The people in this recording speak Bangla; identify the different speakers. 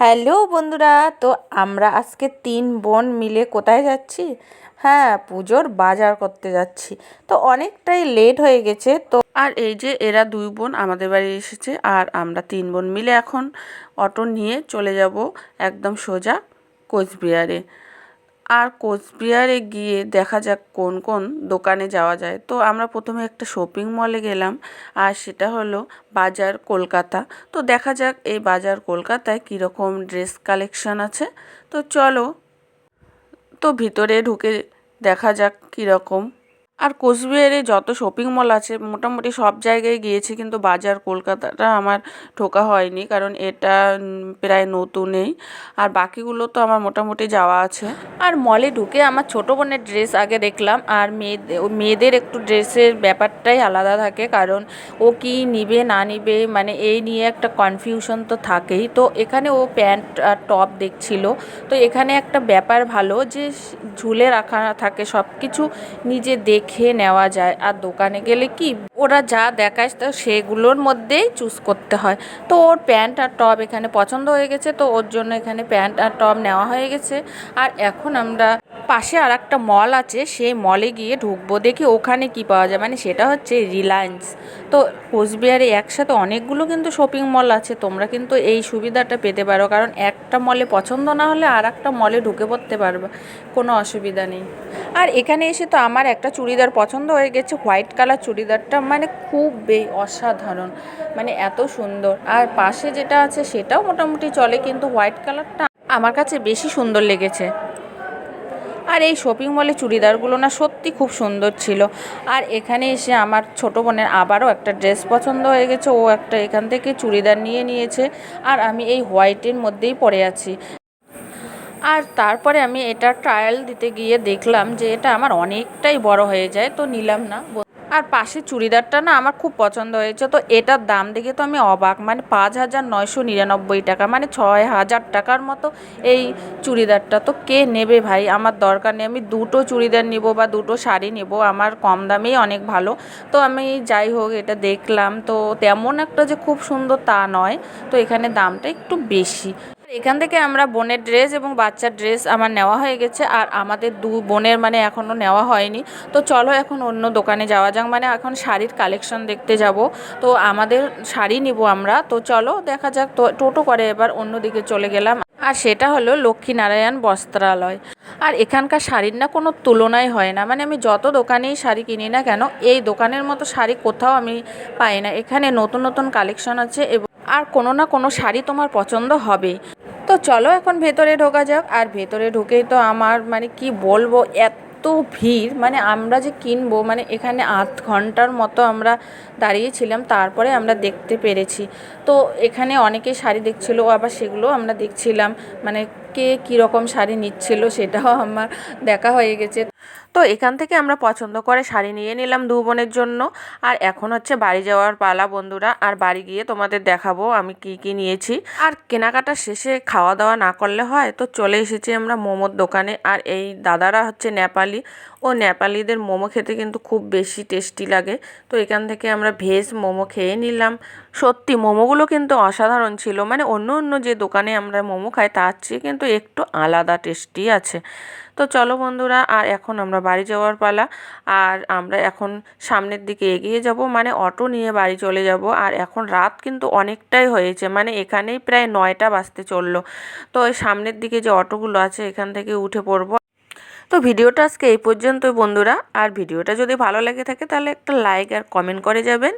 Speaker 1: হ্যালো বন্ধুরা, তো আমরা আজকে তিন বোন মিলে কোথায় যাচ্ছি? হ্যাঁ পুজোর বাজার করতে যাচ্ছি। তো অনেকটাই লেট হয়ে গেছে, তো আর এই যে এরা দুই বোন আমাদের বাড়ি এসেছে, আর আমরা তিন বোন মিলে এখন অটো নিয়ে চলে যাব একদম সোজা কোচবিহারে। আর কোচবিহারে গিয়ে দেখা যাক কোন কোন দোকানে যাওয়া যায়। তো আমরা প্রথমে একটা শপিং মলে গেলাম, আর সেটা হলো বাজার কলকাতা। তো দেখা যাক এই বাজার কলকাতায় কীরকম ড্রেস কালেকশন আছে। তো চলো, তো ভিতরে ঢুকে দেখা যাক কীরকম আর কোচবিহারে যত শপিং মল আছে, মোটামুটি সব জায়গায় গিয়েছি, কিন্তু বাজার কলকাতাটা আমার ঠোকা হয়নি, কারণ এটা প্রায় নতুনই। আর বাকিগুলো তো আমার মোটামুটি যাওয়া আছে। আর মলে ঢুকে আমার ছোট বোনের ড্রেস আগে দেখলাম, আর মেয়েদের মেয়েদের একটু ড্রেসের ব্যাপারটাই আলাদা থাকে, কারণ ও কি নিবে, না নিবে মানে এই নিয়ে একটা কনফিউশন তো থাকেই। তো এখানে ও প্যান্ট আর টপ দেখছিল, তো এখানে একটা ব্যাপার ভালো যে, ঝুলে রাখা থাকে সব কিছু নিজে দেখে নেওয়া যায়। আর দোকানে গেলে কি, ওরা যা দেখায় তো সেগুলোর মধ্যেই চুজ করতে হয়। তো ওর প্যান্ট আর টপ এখানে পছন্দ হয়ে গেছে, তো ওর জন্য এখানে প্যান্ট আর টপ নেওয়া হয়ে গেছে। আর এখন আমরা পাশে আর একটা মল আছে, সেই মলে গিয়ে ঢুকবো, দেখি ওখানে কি পাওয়া যায়। মানে সেটা হচ্ছে রিলায়েন্স। তো কোচবিহারে একসাথে অনেকগুলো কিন্তু শপিং মল আছে, তোমরা কিন্তু এই সুবিধাটা পেতে পারো। কারণ একটা মলে পছন্দ না হলে আর একটা মলে ঢুকে পড়তে পারবে, কোনো অসুবিধা নেই। আর এখানে এসে তো আমার একটা চুড়িদার পছন্দ হয়ে গেছে, হোয়াইট কালার চুড়িদারটা। মানে খুব বে, অসাধারণ। মানে এত সুন্দর। আর পাশে যেটা আছে সেটাও মোটামুটি চলে, কিন্তু হোয়াইট কালারটা আমার কাছে বেশি সুন্দর লেগেছে। আর এই শপিং মলে চুড়িদারগুলো না সত্যি খুব সুন্দর ছিল। আর এখানে এসে আমার ছোট বোনের আবারও একটা ড্রেস পছন্দ হয়ে গেছে। ও একটা এখান থেকে চুড়িদার নিয়ে নিয়েছে আর আমি এই হোয়াইটের মধ্যেই পরে আছি। আর তারপরে আমি এটা ট্রায়াল দিতে গিয়ে দেখলাম যে এটা আমার অনেকটাই বড় হয়ে যায়, তো নিলাম না। আর পাশে চুড়িদারটা না আমার খুব পছন্দ হয়েছে। তো এটার দাম দেখে তো আমি অবাক। মানে পাঁচ হাজার নয়শো নিরানব্বই টাকা মানে ছয় হাজার টাকার মতো এই চুড়িদারটা। তো কে নেবে ভাই? আমার দরকার নেই। আমি দুটো চুড়িদার নিব বা দুটো শাড়ি নেব, আমার কম দামেই অনেক ভালো। তো আমি যাই হোক, এটা দেখলাম। তো তেমন একটা যে খুব সুন্দর তা নয়। তো এখানে দামটা একটু বেশি। এখান থেকে আমরা বোনের ড্রেস এবং বাচ্চার ড্রেস আমার নেওয়া হয়ে গেছে, আর আমাদের দু বোনের মানে এখনও নেওয়া হয়নি। তো চলো এখন অন্য দোকানে যাওয়া যাক মানে এখন শাড়ির কালেকশন দেখতে যাব। তো আমাদের শাড়ি নিব আমরা, তো চলো দেখা যাক। তো টোটো করে এবার অন্যদিকে চলে গেলাম, আর সেটা হলো লক্ষ্মীনারায়ণ বস্ত্রালয়। আর এখানকার শাড়ির না কোনো তুলনাই হয় না মানে আমি যত দোকানেই শাড়ি কিনি না কেন, এই দোকানের মতো শাড়ি কোথাও আমি পাই না। এখানে নতুন নতুন কালেকশন আছে, এবং আর কোনো না কোনো শাড়ি তোমার পছন্দ হবেই। তো চলো এখন ভেতরে ঢোকা যাক। আর ভেতরে ঢুকেই তো আমার মানে কি বলব, এত ভিড়। মানে আমরা যে কিনবো মানে এখানে আধ ঘণ্টার মতো আমরা দাঁড়িয়েছিলাম তারপরে আমরা দেখতে পেরেছি। তো এখানে অনেকে শাড়ি দেখছিলো, আবার সেগুলো আমরা দেখছিলাম। মানে কে কীরকম শাড়ি নিচ্ছিল সেটাও আমার দেখা হয়ে গেছে। তো এখান থেকে আমরা পছন্দ করে শাড়ি নিয়ে নিলাম দু বোনের জন্য। আর এখন হচ্ছে বাড়ি যাওয়ার পালা বন্ধুরা, আর বাড়ি গিয়ে তোমাদের দেখাবো আমি কি কি নিয়েছি। আর কেনাকাটা শেষে খাওয়া দাওয়া না করলে হয়, তো চলে এসেছি আমরা মোমোর দোকানে। আর এই দাদারা হচ্ছে নেপালি, ও নেপালিদের মোমো খেতে কিন্তু খুব বেশি টেস্টি লাগে। তো এখান থেকে আমরা ভেজ মোমো খেয়ে নিলাম। সত্যি, মোমোগুলো কিন্তু অসাধারণ ছিল। মানে অন্য অন্য যে দোকানে আমরা মোমো খাই, তার চেয়ে কিন্তু একটু আলাদা টেস্টি আছে। তো চলো বন্ধুরা, আর এখন আমরা বাড়ি যাওয়ার পালা। আর আমরা এখন সামনের দিকে এগিয়ে যাব মানে অটো নিয়ে বাড়ি চলে যাব। আর এখন রাত কিন্তু অনেকটাই হয়েছে মানে এখানেই প্রায় নয়টা বাজতে চলল। তো ওই সামনের দিকে যে অটোগুলো আছে, এখান থেকে উঠে পড়ব। তো ভিডিওটা আজকে এই পর্যন্তই বন্ধুরা। আর ভিডিওটা যদি ভালো লেগে থাকে, তাহলে একটা লাইক আর কমেন্ট করে যাবেন।